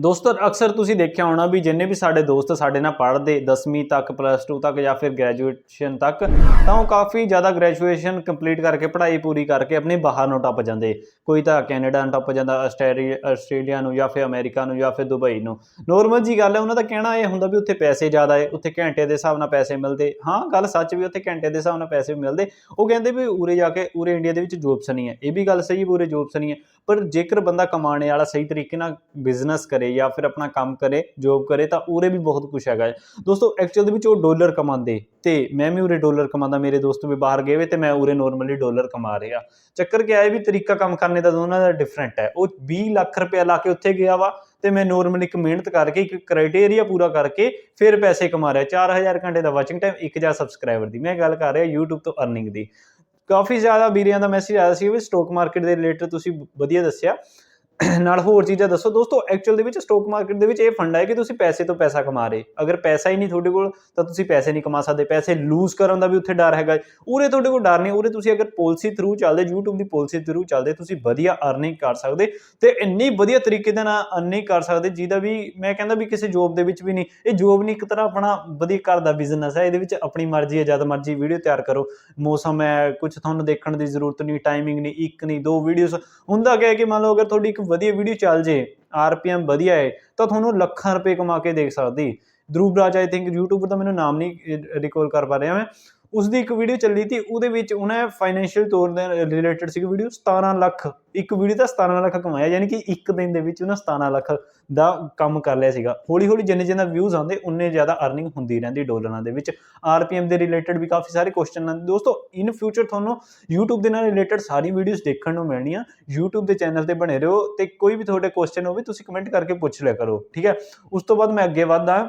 ਦੋਸਤੋ, ਅਕਸਰ ਤੁਸੀਂ ਦੇਖਿਆ ਹੋਣਾ ਵੀ ਜਿੰਨੇ ਵੀ ਸਾਡੇ ਦੋਸਤ ਸਾਡੇ ਨਾਲ ਪੜ੍ਹਦੇ 10ਵੀਂ ਤੱਕ ਪਲੱਸ 2 ਤੱਕ ਜਾਂ ਫਿਰ ਗ੍ਰੈਜੂਏਸ਼ਨ ਤੱਕ, ਤਾਂ ਉਹ ਕਾਫੀ ਜ਼ਿਆਦਾ ਗ੍ਰੈਜੂਏਸ਼ਨ ਕੰਪਲੀਟ ਕਰਕੇ, ਪੜ੍ਹਾਈ ਪੂਰੀ ਕਰਕੇ ਆਪਣੇ ਬਾਹਰ ਨੂੰ ਟੱਪ ਜਾਂਦੇ। ਕੋਈ ਤਾਂ ਕੈਨੇਡਾ ਨੂੰ ਟੱਪ ਜਾਂਦਾ ਆਸਟ੍ਰੇਲੀਆ ਆਸਟ੍ਰੇਲੀਆ ਨੂੰ ਜਾਂ ਫਿਰ ਅਮਰੀਕਾ ਨੂੰ ਜਾਂ ਫਿਰ ਦੁਬਈ ਨੂੰ। ਨੋਰਮਲ ਜੀ ਗੱਲ ਹੈ, ਉਹਨਾਂ ਦਾ ਕਹਿਣਾ ਇਹ ਹੁੰਦਾ ਵੀ ਉੱਥੇ ਪੈਸੇ ਜ਼ਿਆਦਾ ਹੈ, ਉੱਥੇ ਘੰਟੇ ਦੇ ਹਿਸਾਬ ਨਾਲ ਪੈਸੇ ਮਿਲਦੇ। ਹਾਂ, ਗੱਲ ਸੱਚ ਵੀ ਉੱਥੇ ਘੰਟੇ ਦੇ ਹਿਸਾਬ ਨਾਲ ਪੈਸੇ ਮਿਲਦੇ। ਉਹ ਕਹਿੰਦੇ ਵੀ ਉਰੇ ਜਾ ਕੇ, ਉਰੇ ਇੰਡੀਆ ਦੇ ਵਿੱਚ ਜੋਬਸ ਨਹੀਂ ਹੈ। ਇਹ ਵੀ ਗੱਲ ਸਹੀ ਹੈ, ਉਰੇ ਜੋਬਸ ਨਹੀਂ ਹੈ। ਪਰ ਜੇਕਰ ਬੰਦਾ ਕਮਾਉਣ ਵਾਲਾ ਸਹੀ ਤਰੀਕੇ ਨਾਲ ਬਿਜ਼ਨਸ ਕਰੇ ਜਾਂ ਫਿਰ ਆਪਣਾ ਕੰਮ ਕਰੇ ਜੋਬ ਕਰੇ, ਤਾਂ ਉਰੇ ਵੀ ਬਹੁਤ ਕੁਝ ਹੈਗਾ ਦੋਸਤੋ ਐਕਚੁਅਲ ਦੇ ਵਿੱਚ ਉਹ ਡਾਲਰ ਕਮਾਉਂਦੇ। ਤੇ ਮੈਂ ਵੀ ਉਰੇ ਡਾਲਰ ਕਮਾਉਂਦਾ, ਮੇਰੇ ਦੋਸਤ ਵੀ ਬਾਹਰ ਗਏ ਵੇ ਤੇ ਮੈਂ ਉਰੇ ਨਾਰਮਲੀ ਡਾਲਰ ਕਮਾ ਰਿਹਾ। ਚੱਕਰ ਕੀ ਹੈ ਵੀ ਤਰੀਕਾ ਕੰਮ ਕਰਨੇ ਦਾ ਦੋਨਾਂ ਦਾ ਡਿਫਰੈਂਟ ਹੈ। ਉਹ 20 ਲੱਖ ਰੁਪਏ ਲਾ ਕੇ ਉੱਥੇ ਗਿਆ ਵਾ ਤੇ ਮੈਂ ਨਾਰਮਲੀ ਇੱਕ ਮਿਹਨਤ ਕਰਕੇ, ਇੱਕ ਕ੍ਰਾਈਟੇਰੀਆ ਪੂਰਾ ਕਰਕੇ ਫਿਰ ਪੈਸੇ ਕਮਾ ਰਿਹਾ। 4000 ਘੰਟੇ ਦਾ ਵਾਚਿੰਗ ਟਾਈਮ 1000 ਸਬਸਕ੍ਰਾਈਬਰ ਦੀ। ਮੈਂ ਗੱਲ ਕਰ ਰਿਹਾ YouTube ਤੋਂ ਅਰਨਿੰਗ ਦੀ। ਕਾਫੀ ਜ਼ਿਆਦਾ ਵੀਰਿਆਂ ਦਾ ਮੈਸੇਜ ਆਇਆ ਸੀ ਵੀ ਸਟਾਕ ਮਾਰਕੀਟ ਦੇ ਰਿਲੇਟਡ ਤੁਸੀਂ ਵਧੀਆ ਦੱਸਿਆ। ਨਾਲ ਹੋਰ ਚੀਜ਼ਾਂ ਦੱਸੋ। ਦੋਸਤੋ ਐਕਚੁਅਲ ਦੇ ਵਿੱਚ ਸਟਾਕ ਮਾਰਕੀਟ ਦੇ ਵਿੱਚ ਇਹ ਫੰਡ ਹੈ ਕਿ ਤੁਸੀਂ ਪੈਸੇ ਤੋਂ ਪੈਸਾ ਕਮਾ ਰਹੇ। ਅਗਰ ਪੈਸਾ ਹੀ ਨਹੀਂ ਤੁਹਾਡੇ ਕੋਲ, ਤਾਂ ਤੁਸੀਂ ਪੈਸੇ ਨਹੀਂ ਕਮਾ ਸਕਦੇ। ਪੈਸੇ ਲੂਜ਼ ਕਰਨ ਦਾ ਵੀ ਉੱਥੇ ਡਰ ਹੈਗਾ। ਉਰੇ ਤੁਹਾਡੇ ਕੋਲ ਡਰ ਨਹੀਂ, ਉਰੇ ਤੁਸੀਂ ਅਗਰ ਪਾਲਿਸੀ ਥਰੂ ਚੱਲਦੇ, YouTube ਦੀ ਪਾਲਿਸੀ ਥਰੂ ਚੱਲਦੇ, ਤੁਸੀਂ ਵਧੀਆ ਅਰਨਿੰਗ ਕਰ ਸਕਦੇ ਤੇ ਇੰਨੀ ਵਧੀਆ ਤਰੀਕੇ ਦੇ ਨਾਲ ਅਰਨਿੰਗ ਕਰ ਸਕਦੇ, ਜਿਹਦਾ ਵੀ ਮੈਂ ਕਹਿੰਦਾ ਵੀ ਕਿਸੇ ਜੋਬ ਦੇ ਵਿੱਚ ਵੀ ਨਹੀਂ। ਇਹ ਜੋਬ ਨਹੀਂ, ਇੱਕ ਤਰ੍ਹਾਂ ਆਪਣਾ ਵਧੀਆ ਘਰ ਦਾ ਬਿਜ਼ਨਸ ਹੈ। ਇਹਦੇ ਵਿੱਚ ਆਪਣੀ ਮਰਜ਼ੀ ਹੈ, ਜਦ ਮਰਜ਼ੀ ਵੀਡੀਓ ਤਿਆਰ ਕਰੋ। ਮੌਸਮ ਹੈ ਕੁਝ ਤੁਹਾਨੂੰ ਦੇਖਣ ਦੀ ਜ਼ਰੂਰਤ ਨਹੀਂ ਟਾਈਮਿੰਗ ਨਹੀਂ, ਇੱਕ ਨਹੀਂ, ਦੋ ਵੀਡੀਓਸ ਹੁੰਦਾ ਕਿਆ ਹੈ ਕਿ ਮੰਨ ਲਓ ਅਗਰ ਤੁਹਾਡੀ ਇੱਕ ਵਧੀਆ ਵੀਡੀਓ ਚੱਲ ਜੇ ਆਰਪੀਐਮ ਵਧੀਆ ਹੈ ਤਾਂ ਤੁਹਾਨੂੰ ਲੱਖਾਂ ਰੁਪਏ ਕਮਾ ਕੇ ਦੇਖ ਸਕਦੀ। ਧਰੂਵ ਰਾਜ ਆਈ ਥਿੰਕ ਯੂਟਿਊਬਰ ਦਾ ਮੈਨੂੰ ਨਾਮ ਨਹੀਂ ਰਿਕਾਲ ਕਰ ਪਾ ਰਿਹਾ ਮੈਂ। ਉਸ ਦੀ ਇੱਕ ਵੀਡੀਓ ਚੱਲੀ ਤੀ ਉਹਦੇ ਵਿੱਚ ਉਹਨੇ ਫਾਈਨੈਂਸ਼ੀਅਲ ਤੌਰ ਦੇ ਰਿਲੇਟਡ ਸੀ ਵੀਡੀਓ 17 ਲੱਖ। ਇੱਕ ਵੀਡੀਓ ਦਾ 17 ਲੱਖ ਕਮਾਇਆ, ਯਾਨੀ ਕਿ ਇੱਕ ਦਿਨ ਦੇ ਵਿੱਚ ਉਹਨੇ 17 ਲੱਖ ਦਾ ਕੰਮ ਕਰ ਲਿਆ ਸੀਗਾ। ਹੌਲੀ ਹੌਲੀ ਜਿੰਨੇ ਜਿੰਨਾ ਵਿਊਜ਼ ਆਉਂਦੇ, ਉਨੇ ਜ਼ਿਆਦਾ ਅਰਨਿੰਗ ਹੁੰਦੀ ਰਹਿੰਦੀ ਡਾਲਰਾਂ ਦੇ ਵਿੱਚ। ਆਰਪੀਐਮ ਦੇ ਰਿਲੇਟਡ ਵੀ ਕਾਫੀ ਸਾਰੇ ਕੁਐਸਚਨ ਆਉਂਦੇ ਦੋਸਤੋ ਇਨ ਫਿਊਚਰ ਤੁਹਾਨੂੰ YouTube ਦੇ ਨਾਲ ਰਿਲੇਟਡ ਸਾਰੀ ਵੀਡੀਓਜ਼ ਦੇਖਣ ਨੂੰ ਮਿਲਣੀਆਂ। YouTube ਦੇ ਚੈਨਲ ਤੇ ਬਣੇ ਰਹੋ ਤੇ ਕੋਈ ਵੀ ਤੁਹਾਡੇ ਕੁਐਸਚਨ ਹੋਵੇ, ਤੁਸੀਂ ਕਮੈਂਟ ਕਰਕੇ ਪੁੱਛ ਲਿਆ ਕਰੋ, ਠੀਕ ਹੈ? ਉਸ ਤੋਂ ਬਾਅਦ ਮੈਂ ਅੱਗੇ ਵਧਦਾ।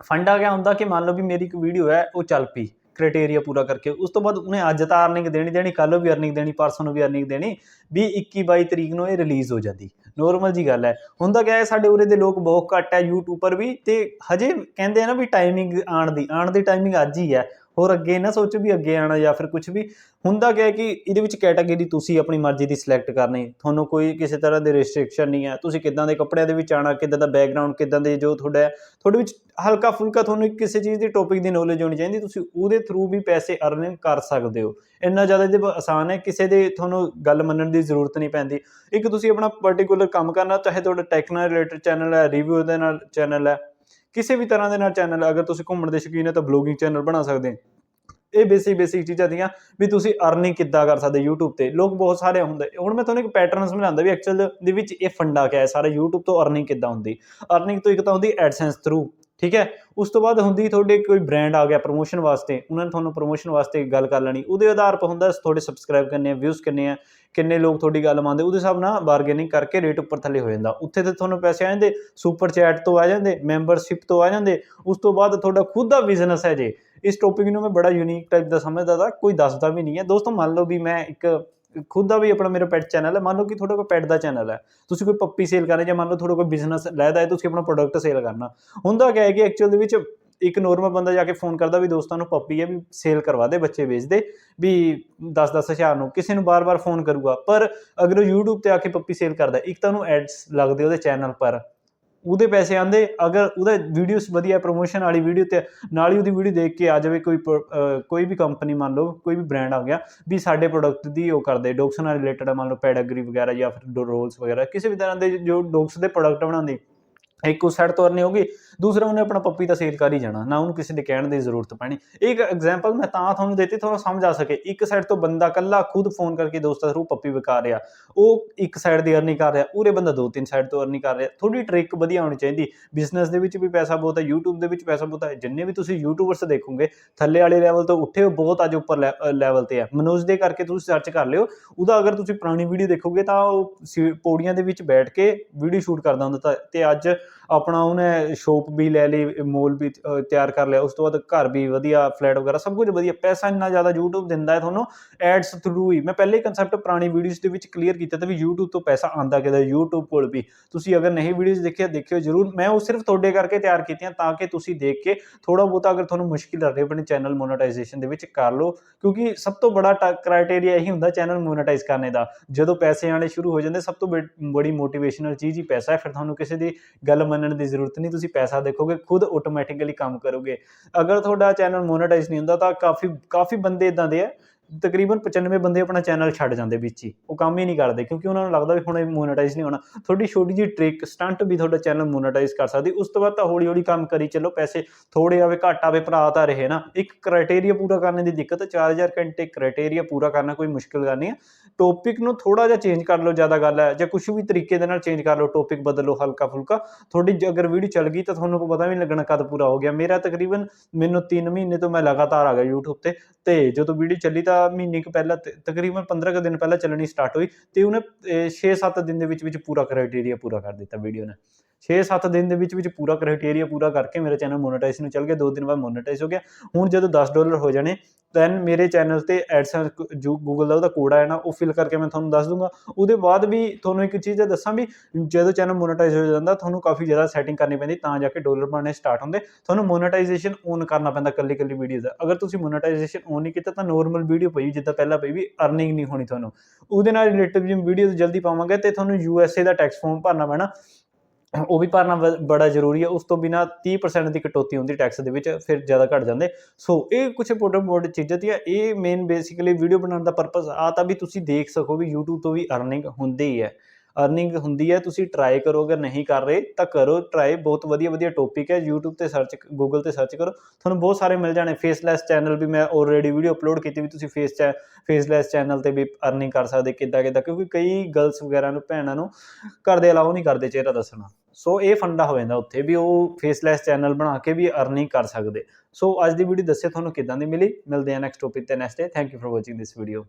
ਫੰਡ ਆ ਗਿਆ ਹੁੰਦਾ ਕਿ ਮੰਨ ਲਓ ਵੀ ਮੇਰੀ ਇੱਕ ਵੀਡੀਓ ਹੈ, ਉਹ ਚੱਲ ਪਈ। ਕ੍ਰਾਈਟੇਰੀਆ ਪੂਰਾ ਕਰਕੇ, ਉਸ ਤੋਂ ਬਾਅਦ ਉਹਨੇ ਅੱਜ ਤਾਂ ਅਰਨਿੰਗ ਦੇਣੀ ਦੇਣੀ ਕੱਲ ਨੂੰ ਵੀ ਅਰਨਿੰਗ ਦੇਣੀ, ਪਰਸੋਂ ਨੂੰ ਵੀ ਅਰਨਿੰਗ ਦੇਣੀ, ਵੀ 21 22 ਤਰੀਕ ਨੂੰ ਇਹ ਰਿਲੀਜ਼ ਹੋ ਜਾਂਦੀ। ਨੋਰਮਲ ਜੀ ਗੱਲ ਹੈ। ਹੁੰਦਾ ਕਿਹਾ ਹੈ, ਸਾਡੇ ਉਰੇ ਦੇ ਲੋਕ ਬਹੁਤ ਘੱਟ ਹੈ ਯੂਟਿਊਬਰ ਵੀ, ਤੇ ਹਜੇ ਕਹਿੰਦੇ ਆ ਨਾ ਵੀ ਟਾਈਮਿੰਗ ਆਣ ਦੀ ਆਣ ਦੀ ਟਾਈਮਿੰਗ ਅੱਜ ਹੀ ਹੈ। ਹੋਰ ਅੱਗੇ ਨਾ ਸੋਚੋ ਵੀ ਅੱਗੇ ਆਣਾ ਜਾਂ ਫਿਰ ਕੁਝ ਵੀ। ਹੁੰਦਾ ਕਿਆ ਕਿ ਇਹਦੇ ਵਿੱਚ ਕੈਟਾਗਰੀ ਤੁਸੀਂ ਆਪਣੀ ਮਰਜ਼ੀ ਦੀ ਸਿਲੈਕਟ ਕਰਨੀ। ਤੁਹਾਨੂੰ ਕੋਈ ਕਿਸੇ ਤਰ੍ਹਾਂ ਦੀ ਰੈਸਟ੍ਰਿਕਸ਼ਨ ਨਹੀਂ ਹੈ। ਤੁਸੀਂ ਕਿੱਦਾਂ ਦੇ ਕੱਪੜਿਆਂ ਦੇ ਵਿੱਚ ਆਣਾ, ਕਿੱਦਾਂ ਦਾ ਬੈਕਗ੍ਰਾਉਂਡ ਕਿੱਦਾਂ ਦੇ ਜੋ ਤੁਹਾਡਾ ਤੁਹਾਡੇ ਵਿੱਚ ਹਲਕਾ ਫੁਲਕਾ ਤੁਹਾਨੂੰ ਕਿਸੇ ਚੀਜ਼ ਦੀ ਟੌਪਿਕ ਦੀ ਨੌਲੇਜ ਹੋਣੀ ਚਾਹੀਦੀ। ਤੁਸੀਂ ਉਹਦੇ ਥਰੂ ਵੀ ਪੈਸੇ ਅਰਨਿੰਗ ਕਰ ਸਕਦੇ ਹੋ। ਇੰਨਾ ਜ਼ਿਆਦਾ ਇਹਦੇ ਆਸਾਨ ਹੈ। ਕਿਸੇ ਦੇ ਤੁਹਾਨੂੰ ਗੱਲ ਮੰਨਣ ਦੀ ਜ਼ਰੂਰਤ ਨਹੀਂ ਪੈਂਦੀ। ਇੱਕ ਤੁਸੀਂ ਆਪਣਾ ਪਾਰਟਿਕੂਲਰ ਕੰਮ ਕਰਨਾ, ਚਾਹੇ ਤੁਹਾਡਾ ਟੈਕ ਨਾਲ ਰਿਲੇਟਡ ਚੈਨਲ ਹੈ ਰਿਵਿਊ ਦੇ ਨਾਲ ਚੈਨਲ ਹੈ। ਕਿਸੇ ਵੀ ਤਰ੍ਹਾਂ ਦੇ ਨਾਲ ਚੈਨਲ ਅਗਰ ਤੁਸੀਂ ਘੁੰਮਣ ਦੇ ਸ਼ੌਕੀਨ ਹੋ ਤਾਂ ਬਲੌਗਿੰਗ ਚੈਨਲ ਬਣਾ ਸਕਦੇ ਇਹ ਬੇਸਿਕ ਬੇਸਿਕ ਚੀਜ਼ਾਂ ਦੀਆਂ ਵੀ ਤੁਸੀਂ ਅਰਨਿੰਗ ਕਿੱਦਾਂ ਕਰ ਸਕਦੇ YouTube ਤੇ। ਲੋਕ ਬਹੁਤ ਸਾਰੇ ਹੁੰਦੇ, ਹੁਣ ਮੈਂ ਤੁਹਾਨੂੰ ਇੱਕ ਪੈਟਰਨ ਸਮਝਾਉਂਦਾ ਵੀ ਐਕਚੁਅਲ ਦੇ ਵਿੱਚ ਇਹ ਫੰਡਾ ਕਿਆ ਹੈ, ਸਾਰਾ YouTube ਤੋਂ ਅਰਨਿੰਗ ਕਿੱਦਾਂ ਹੁੰਦੀ। ਅਰਨਿੰਗ ਤੋਂ ਇੱਕ ਤਾਂ ਹੁੰਦੀ ਐਡਸੈਂਸ ਥਰੂ ਠੀਕ ਹੈ? ਉਸ ਤੋਂ ਬਾਅਦ ਹੁੰਦੀ ਤੁਹਾਡੇ ਕੋਈ ਬ੍ਰਾਂਡ ਆ ਗਿਆ ਪ੍ਰੋਮੋਸ਼ਨ ਵਾਸਤੇ, ਉਹਨਾਂ ਨੇ ਤੁਹਾਨੂੰ ਪ੍ਰੋਮੋਸ਼ਨ ਵਾਸਤੇ ਗੱਲ ਕਰ ਲੈਣੀ, ਉਹਦੇ ਆਧਾਰ 'ਤੇ ਹੁੰਦਾ ਤੁਹਾਡੇ ਸਬਸਕ੍ਰਾਈਬ ਕਿੰਨੇ ਆ ਵਿਊਜ਼ ਕਿੰਨੇ ਆ, ਕਿੰਨੇ ਲੋਕ ਤੁਹਾਡੀ ਗੱਲ ਮੰਨਦੇ, ਉਹਦੇ ਹਿਸਾਬ ਨਾਲ ਬਾਰਗੇਨਿੰਗ ਕਰਕੇ ਰੇਟ ਉੱਪਰ ਥੱਲੇ ਹੋ ਜਾਂਦਾ। ਉੱਥੇ ਤੇ ਤੁਹਾਨੂੰ ਪੈਸੇ ਆ ਜਾਂਦੇ ਸੁਪਰ ਚੈਟ ਤੋਂ ਆ ਜਾਂਦੇ ਮੈਂਬਰਸ਼ਿਪ ਤੋਂ ਆ ਜਾਂਦੇ, ਉਸ ਤੋਂ ਬਾਅਦ ਤੁਹਾਡਾ ਖੁਦ ਦਾ ਬਿਜ਼ਨਸ ਹੈ ਜੇ। ਇਸ ਟੌਪਿਕ ਨੂੰ ਮੈਂ ਬੜਾ ਯੂਨੀਕ ਟਾਈਪ ਦਾ ਸਮਝਦਾ ਤਾਂ, ਕੋਈ ਦੱਸਦਾ ਵੀ ਨਹੀਂ ਹੈ। ਦੋਸਤੋ ਮੰਨ ਲਓ ਵੀ ਮੈਂ ਇੱਕ ਖੁਦ ਦਾ ਵੀ ਆਪਣਾ ਮੇਰਾ ਪੈਟ ਚੈਨਲ ਹੈ, ਮੰਨ ਲਓ ਕਿ ਤੁਹਾਡਾ ਕੋਈ ਪੈਟ ਦਾ ਚੈਨਲ ਹੈ। ਤੁਸੀਂ ਕੋਈ ਪੱਪੀ ਸੇਲ ਕਰਨਾ ਜਾਂ ਮੰਨ ਲਓ ਤੁਹਾਡਾ ਕੋਈ ਬਿਜ਼ਨਸ ਲੈਦਾ ਹੈ, ਤੁਸੀਂ ਆਪਣਾ ਪ੍ਰੋਡਕਟ ਸੇਲ ਕਰਨਾ। ਹੁੰਦਾ ਕਿਹਾ ਹੈ ਕਿ ਐਕਚੁਅਲ ਦੇ ਵਿੱਚ ਇੱਕ ਨੋਰਮਲ ਬੰਦਾ ਜਾ ਕੇ ਫੋਨ ਕਰਦਾ ਵੀ ਦੋਸਤਾਂ ਨੂੰ ਪੱਪੀ ਹੈ ਵੀ ਸੇਲ ਕਰਵਾ ਦੇ, ਬੱਚੇ ਵੇਚਦੇ ਵੀ 10-10 ਹਜ਼ਾਰ ਨੂੰ, ਕਿਸੇ ਨੂੰ ਬਾਰ-ਬਾਰ ਫੋਨ ਕਰੂਗਾ। ਪਰ ਅਗਰ ਉਹ YouTube ਤੇ ਆ ਕੇ ਪੱਪੀ ਸੇਲ ਕਰਦਾ ਇੱਕ ਤਾਂ ਉਹਨੂੰ ਐਡਸ ਲੱਗਦੇ ਉਹਦੇ ਚੈਨਲ ਪਰ। ਉਹਦੇ ਪੈਸੇ ਆਂਦੇ ਅਗਰ ਉਹਦਾ ਵੀਡੀਓਸ ਵਧੀਆ ਪ੍ਰੋਮੋਸ਼ਨ ਵਾਲੀ ਵੀਡੀਓ ਤੇ, ਨਾਲ ਹੀ ਉਹਦੀ ਵੀਡੀਓ ਦੇਖ ਕੇ ਆ ਜਾਵੇ ਕੋਈ ਕੋਈ ਵੀ ਕੰਪਨੀ ਮੰਨ ਲਓ, ਕੋਈ ਵੀ ਬ੍ਰਾਂਡ ਆ ਗਿਆ, ਵੀ ਸਾਡੇ ਪ੍ਰੋਡਕਟ ਦੀ ਉਹ ਕਰਦੇ ਡੌਗਸ ਨਾਲ ਰਿਲੇਟਡ ਮੰਨ ਲਓ ਪੈਡਾਗਰੀ ਵਗੈਰਾ ਜਾਂ ਫਿਰ ਰੋਲਸ ਵਗੈਰਾ, ਕਿਸੇ ਵੀ ਤਰ੍ਹਾਂ ਦੇ ਜੋ ਡੌਗਸ ਦੇ ਪ੍ਰੋਡਕਟ ਬਣਾਉਂਦੇ, ਇੱਕ ਉਸ ਸਾਈਡ ਤੋਂ ਅਰਨੀ ਹੋਗੀ ਦੂਸਰਾ ਉਹਨੇ ਆਪਣਾ ਪੱਪੀ ਤਾਂ ਸੇਲ ਕਰ ਹੀ ਜਾਣਾ, ਨਾ ਉਹਨੂੰ ਕਿਸੇ ਦੇ ਕਹਿਣ ਦੀ ਜ਼ਰੂਰਤ ਪੈਣੀ। ਇੱਕ ਐਗਜ਼ਾਮਪਲ ਮੈਂ ਤਾਂ ਤੁਹਾਨੂੰ ਦਿੱਤੀ, ਤੁਹਾਨੂੰ ਸਮਝ ਆ ਸਕੇ। ਇੱਕ ਸਾਈਡ ਤੋਂ ਬੰਦਾ ਕੱਲਾ ਖੁਦ ਫੋਨ ਕਰਕੇ ਦੋਸਤਾਂ ਥਰੂ ਪੱਪੀ ਵਿਕਾ ਰਿਹਾ। ਉਹ ਇੱਕ ਸਾਈਡ ਦੀ ਅਰਨਿੰਗ ਕਰ ਰਿਹਾ, ਉਰੇ ਬੰਦਾ ਦੋ ਤਿੰਨ ਸਾਈਡ ਤੋਂ ਅਰਨਿੰਗ ਕਰ ਰਿਹਾ। ਥੋੜੀ ਟ੍ਰਿਕ ਵਧੀਆ ਹੋਣੀ ਚਾਹੀਦੀ। ਬਿਜ਼ਨਸ ਦੇ ਵਿੱਚ ਵੀ ਪੈਸਾ ਬਹੁਤ ਹੈ, YouTube ਦੇ ਵਿੱਚ ਪੈਸਾ ਬਹੁਤ ਹੈ। ਜਿੰਨੇ ਵੀ ਤੁਸੀਂ ਯੂਟਿਊਬਰਸ ਦੇਖੋਗੇ, ਥੱਲੇ ਵਾਲੇ ਲੈਵਲ ਤੋਂ ਉੱਠੇ ਹੋ, ਬਹੁਤ ਅੱਜ ਉੱਪਰ ਲੈਵਲ ਤੇ ਹੈ। ਮਨੋਜ ਦੇ ਕਰਕੇ ਤੁਸੀਂ ਸਰਚ ਕਰ ਲਿਓ। ਉਹਦਾ ਅਗਰ ਤੁਸੀਂ ਪੁਰਾਣੀ ਵੀਡੀਓ ਦੇਖੋਗੇ, ਤਾਂ ਉਹ ਪੌੜੀਆਂ ਦੇ ਵਿੱਚ ਬੈਠ ਕੇ ਵੀਡੀਓ ਸ਼ੂਟ ਕਰਦਾ ਹੁੰਦਾ। ਤੇ ਅੱਜ ਆਪਣਾ ਉਹਨੇ ਸ਼ੋਪ ਸ਼ੋਪ ਵੀ ਲੈ ਲਈ ਮੋਲ ਵੀ ਤਿਆਰ ਕਰ ਲਿਆ। ਉਸ ਤੋਂ ਬਾਅਦ ਘਰ ਵੀ ਵਧੀਆ, ਫਲੈਟ ਵਗੈਰਾ, ਸਭ ਕੁਝ ਵਧੀਆ। ਪੈਸਾ ਇੰਨਾ ਜ਼ਿਆਦਾ YouTube ਦਿੰਦਾ ਹੈ ਤੁਹਾਨੂੰ ਐਡਸ ਥਰੂ ਹੀ। ਮੈਂ ਪਹਿਲੇ ਕਨਸੈਪਟ ਪੁਰਾਣੀ ਵੀਡੀਓਜ਼ ਦੇ ਵਿੱਚ ਕਲੀਅਰ ਕੀਤਾ ਤਾਂ ਵੀ YouTube ਤੋਂ ਪੈਸਾ ਆਂਦਾ ਕਿਦਾ YouTube ਕੋਲ ਵੀ। ਤੁਸੀਂ ਅਗਰ ਨਹੀਂ ਵੀਡੀਓਜ਼ ਦੇਖਿਆ, ਦੇਖਿਓ ਜਰੂਰ। ਮੈਂ ਉਹ ਸਿਰਫ ਤੁਹਾਡੇ ਕਰਕੇ ਤਿਆਰ ਕੀਤੀਆਂ ਤਾਂ ਕਿ ਤੁਸੀਂ ਦੇਖ ਕੇ ਥੋੜਾ ਬਹੁਤਾ ਅਗਰ ਤੁਹਾਨੂੰ ਮੁਸ਼ਕਿਲ ਆ ਰਹੀ ਆਪਣੇ ਚੈਨਲ ਮੋਨੇਟਾਈਜੇਸ਼ਨ ਦੇ ਵਿੱਚ ਕਰ ਲਓ। ਕਿਉਂਕਿ ਸਭ ਤੋਂ ਬੜਾ ਕ੍ਰਾਈਟੇਰੀਆ ਇਹੀ ਹੁੰਦਾ ਚੈਨਲ ਮੋਨੇਟਾਈਜ਼ ਕਰਨੇ ਦਾ। ਜਦੋਂ ਪੈਸੇ ਆਣੇ ਸ਼ੁਰੂ ਹੋ ਜਾਂਦੇ, ਸਭ ਤੋਂ ਬੜ- ਬੜੀ ਮੋਟੀਵੇਸ਼ਨਲ ਚੀਜ਼ ਹੀ ਪੈਸਾ ਹੈ। ਫਿਰ ਤੁਹਾਨੂੰ ਕਿਸੇ ਦੀ ਗੱਲ ਮੰਨਣ ਦੀ ਜ਼ਰੂਰਤ ਨਹੀਂ, ਤੁਸੀਂ ਪੈਸਾ ਦੇਖੋਗੇ, ਖੁਦ ਆਟੋਮੈਟਿਕਲੀ ਕੰਮ ਕਰੋਗੇ। ਅਗਰ ਤੁਹਾਡਾ ਚੈਨਲ ਮੋਨੇਟਾਈਜ਼ ਨਹੀਂ ਹੁੰਦਾ, ਤਾਂ ਕਾਫੀ ਕਾਫੀ ਬੰਦੇ ਇਦਾਂ ਦੇ ਆ, ਤਕਰੀਬਨ 95 ਬੰਦੇ ਆਪਣਾ ਚੈਨਲ ਛੱਡ ਜਾਂਦੇ ਵਿੱਚ ਹੀ। ਉਹ ਕੰਮ ਹੀ ਨਹੀਂ ਕਰਦੇ, ਕਿਉਂਕਿ ਉਹਨਾਂ ਨੂੰ ਲੱਗਦਾ ਵੀ ਹੁਣ ਇਹ ਮੋਨੇਟਾਈਜ਼ ਨਹੀਂ ਹੋਣਾ। ਤੁਹਾਡੀ ਛੋਟੀ ਜਿਹੀ ਟ੍ਰਿਕ ਸਟੰਟ ਵੀ ਤੁਹਾਡਾ ਚੈਨਲ ਮੋਨੇਟਾਈਜ਼ ਕਰ ਸਕਦੀ। ਉਸ ਤੋਂ ਬਾਅਦ ਤਾਂ ਹੌਲੀ ਹੌਲੀ ਕੰਮ ਕਰੀ ਚੱਲੋ, ਪੈਸੇ ਥੋੜੇ ਆਵੇ, ਘੱਟ ਆਵੇ, ਭਰਾ ਤਾਂ ਰਹੇ ਨਾ। ਇੱਕ ਕ੍ਰਾਈਟੇਰੀਆ ਪੂਰਾ ਕਰਨ ਦੀ ਦਿੱਕਤ 4000 ਘੰਟੇ ਕ੍ਰਾਈਟੇਰੀਆ ਪੂਰਾ ਕਰਨਾ ਕੋਈ ਮੁਸ਼ਕਿਲ ਗੱਲ ਨਹੀਂ ਹੈ ਟੌਪਿਕ ਨੂੰ ਥੋੜਾ ਜਿਹਾ ਚੇਂਜ ਕਰ ਲਓ, ਜ਼ਿਆਦਾ ਗੱਲ ਹੈ। ਜਾਂ ਕੁਝ ਵੀ ਤਰੀਕੇ ਦੇ ਨਾਲ ਚੇਂਜ ਕਰ ਲਓ ਟੌਪਿਕ ਬਦਲ ਹਲਕਾ ਫੁਲਕਾ ਤੁਹਾਡੀ ਅਗਰ ਵੀਡੀਓ ਚੱਲ ਗਈ ਤਾਂ ਤੁਹਾਨੂੰ ਪਤਾ ਵੀ ਨਹੀਂ ਲੱਗਣਾ ਕਦ ਪੂਰਾ ਹੋ ਗਿਆ। ਮੇਰਾ ਤਕਰੀਬਨ ਮੈਨੂੰ 3 ਮਹੀਨੇ ਤੋਂ ਮੈਂ ਲਗਾਤਾਰ ਆ ਗਿਆ YouTube ਤੇ। ਤੇ ਜਦੋਂ ਵੀਡੀਓ ਚੱਲੀ ਤਾਂ ਮਹੀਨੇ ਕੁ ਪਹਿਲਾਂ ਤਕਰੀਬਨ 15 ਕੁ ਦਿਨ ਪਹਿਲਾਂ ਚੱਲਣੀ ਸਟਾਰਟ ਹੋਈ ਤੇ ਉਹਨੇ 6-7 ਦਿਨ ਦੇ ਵਿੱਚ ਵਿੱਚ ਪੂਰਾ ਕ੍ਰਾਈਟੇਰੀਆ ਪੂਰਾ ਕਰ ਦਿੱਤਾ ਵੀਡੀਓ ਨੇ। 6-7 ਦਿਨ ਦੇ ਵਿੱਚ ਵਿੱਚ ਪੂਰਾ ਕ੍ਰਾਈਟੇਰੀਆ ਪੂਰਾ ਕਰਕੇ ਮੇਰਾ ਚੈਨਲ ਮੋਨੇਟਾਈਜ਼ ਨੂੰ ਚੱਲ ਗਿਆ। 2 ਦਿਨ ਬਾਅਦ ਮੋਨੇਟਾਈਜ਼ ਹੋ ਗਿਆ। ਹੁਣ ਜਦੋਂ 10 ਡਾਲਰ ਹੋ ਜਾਣੇ ਦੈਨ ਮੇਰੇ ਚੈਨਲ ਤੇ ਐਡਸੈਂਸ ਜੋ ਗੂਗਲ ਦਾ ਉਹਦਾ ਕੋਡ ਆ ਜਾਣਾ ਉਹ ਫਿਲ ਕਰਕੇ ਮੈਂ ਤੁਹਾਨੂੰ ਦੱਸ ਦੂੰਗਾ। ਉਹਦੇ ਬਾਅਦ ਵੀ ਤੁਹਾਨੂੰ ਇੱਕ ਚੀਜ਼ ਦੱਸਾਂ ਵੀ, ਜਦੋਂ ਚੈਨਲ ਮੋਨੇਟਾਈਜ਼ ਹੋ ਜਾਂਦਾ, ਤੁਹਾਨੂੰ ਕਾਫੀ ਜ਼ਿਆਦਾ ਸੈਟਿੰਗ ਕਰਨੀ ਪੈਂਦੀ, ਤਾਂ ਜਾ ਕੇ ਡਾਲਰ ਬਣਨੇ ਸਟਾਰਟ ਹੁੰਦੇ। ਤੁਹਾਨੂੰ ਮੋਨੇਟਾਈਜੇਸ਼ਨ ਔਨ ਕਰਨਾ ਪੈਂਦਾ ਕੱਲੀ ਕੱਲੀ ਵੀਡੀਓ ਦਾ। ਅਗਰ ਤੁਸੀਂ ਮੋਨੇਟਾਈਜੇਸ਼ਨ ਔਨ ਨਹੀਂ ਕੀਤਾ, ਤਾਂ ਨੋਰਮਲ ਵੀਡੀਓ ਪਈ, ਜਿੱਦਾਂ ਪਹਿਲਾਂ ਪਈ ਵੀ ਅਰਨਿੰਗ ਨਹੀਂ ਹੋਣੀ ਤੁਹਾਨੂੰ। ਉਹਦੇ ਨਾਲ ਰਿਲੇਟਿਵ ਜਿਵੇਂ ਵੀਡੀਓ ਜਲਦੀ ਪਾਵਾਂਗੇ ਤੇ ਤੁਹਾਨੂੰ ਯੂਐਸਏ ਦਾ ਟੈਕਸ ਫਾਰਮ ਭਰਨਾ ਪੈਣਾ। ਉਹ ਵੀ ਭਰਨਾ ਵ- ਬੜਾ ਜ਼ਰੂਰੀ ਹੈ, ਉਸ ਤੋਂ ਬਿਨਾ 30% ਦੀ ਕਟੌਤੀ ਹੁੰਦੀ ਟੈਕਸ ਦੇ ਵਿੱਚ, ਫਿਰ ਜ਼ਿਆਦਾ ਘਟ ਜਾਂਦੇ। ਸੋ ਇਹ ਕੁਝ ਇੰਪੋਰਟੈਂਟ ਇੰਪੋਰਟੈਂਟ ਚੀਜ਼ਾਂ ਦੀਆਂ ਇਹ ਮੇਨ ਬੇਸਿਕਲੀ ਵੀਡੀਓ ਬਣਾਉਣ ਦਾ ਪਰਪਸ ਆ, ਤਾਂ ਵੀ ਤੁਸੀਂ ਦੇਖ ਸਕੋ ਵੀ YouTube ਤੋਂ ਵੀ ਅਰਨਿੰਗ ਹੁੰਦੀ ਹੈ ਅਰਨਿੰਗ ਹੁੰਦੀ ਹੈ, ਤੁਸੀਂ ਟਰਾਈ ਕਰੋ, ਅਗਰ ਨਹੀਂ ਕਰ ਰਹੇ ਤਾਂ ਕਰੋ ਟਰਾਈ ਬਹੁਤ ਵਧੀਆ ਵਧੀਆ ਟੌਪਿਕ ਹੈ, YouTube ਤੇ ਸਰਚ Google ਤੇ ਸਰਚ ਕਰੋ, ਤੁਹਾਨੂੰ ਬਹੁਤ ਸਾਰੇ ਮਿਲ ਜਾਣੇ। ਫੇਸਲੈਸ ਚੈਨਲ ਵੀ ਮੈਂ ਆਲਰੇਡੀ ਵੀਡੀਓ ਅਪਲੋਡ ਕੀਤੀ ਵੀ ਤੁਸੀਂ ਫੇਸ ਫੇਸਲੈਸ ਚੈਨਲ ਤੇ ਵੀ ਅਰਨਿੰਗ ਕਰ ਸਕਦੇ ਕਿੱਦਾਂ ਕਿੱਦਾਂ, ਕਿਉਂਕਿ ਕਈ ਗਰਲਸ ਵਗੈਰਾ ਨੂੰ, ਭੈਣਾਂ ਨੂੰ ਘਰ ਦੇ ਅਲਾਉ ਨਹੀਂ ਕਰਦੇ ਚਿਹਰਾ ਦੱਸਣਾ। ਸੋ ਇਹ ਫੰਡਾ ਹੋ ਜਾਂਦਾ ਉੱਥੇ ਵੀ ਉਹ ਫੇਸਲੈਸ ਚੈਨਲ ਬਣਾ ਕੇ ਵੀ ਅਰਨਿੰਗ ਕਰ ਸਕਦੇ। ਸੋ ਅੱਜ ਦੀ ਵੀਡੀਓ ਦੱਸੇ ਤੁਹਾਨੂੰ ਕਿਦਾਂ ਦੀ ਮਿਲੀ। ਮਿਲਦੇ ਆ ਨੈਕਸਟ ਟੌਪਿਕ ਤੇ next day thank you for watching this video